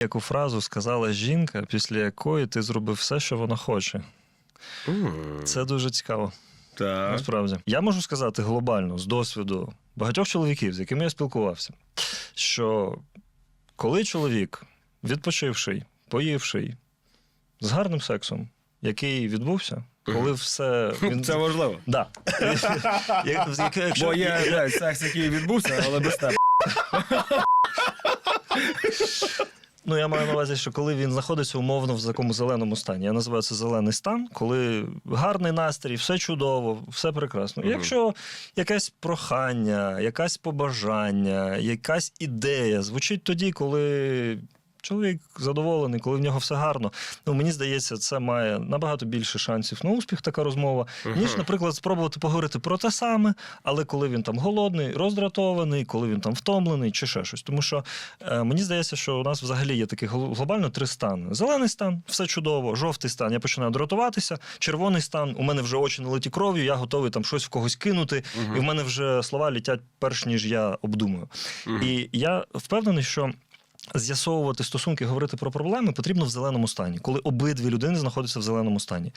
яку фразу сказала жінка, після якої ти зробив все, що вона хоче. Це дуже цікаво. Так. Насправді. Я можу сказати глобально, з досвіду багатьох чоловіків, з якими я спілкувався, що коли чоловік, відпочивший, поївший, з гарним сексом, який відбувся, коли все. Він... Це важливо. Да. Якщо- Бо є секс, який відбувся, але без тебе. Ну, я маю на увазі, що коли він знаходиться умовно в такому зеленому стані. Я називаю це зелений стан, коли гарний настрій, все чудово, все прекрасно. Мгм. Якщо якесь прохання, якесь побажання, якась ідея звучить тоді, коли. Чоловік задоволений, коли в нього все гарно. Ну мені здається, це має набагато більше шансів на успіх, така розмова, ніж, наприклад, спробувати поговорити про те саме, але коли він там голодний, роздратований, коли він там втомлений, чи ще щось. Тому що е, мені здається, що у нас взагалі є гл- глобально три стани: зелений стан, все чудово, жовтий стан, я починаю дратуватися, червоний стан, у мене вже очі налиті кров'ю, я готовий там щось в когось кинути, і в мене вже слова літять перш ніж я обдумую. І я впевнений, що. З'ясовувати стосунки, говорити про проблеми потрібно в зеленому стані, коли обидві людини знаходяться в зеленому стані.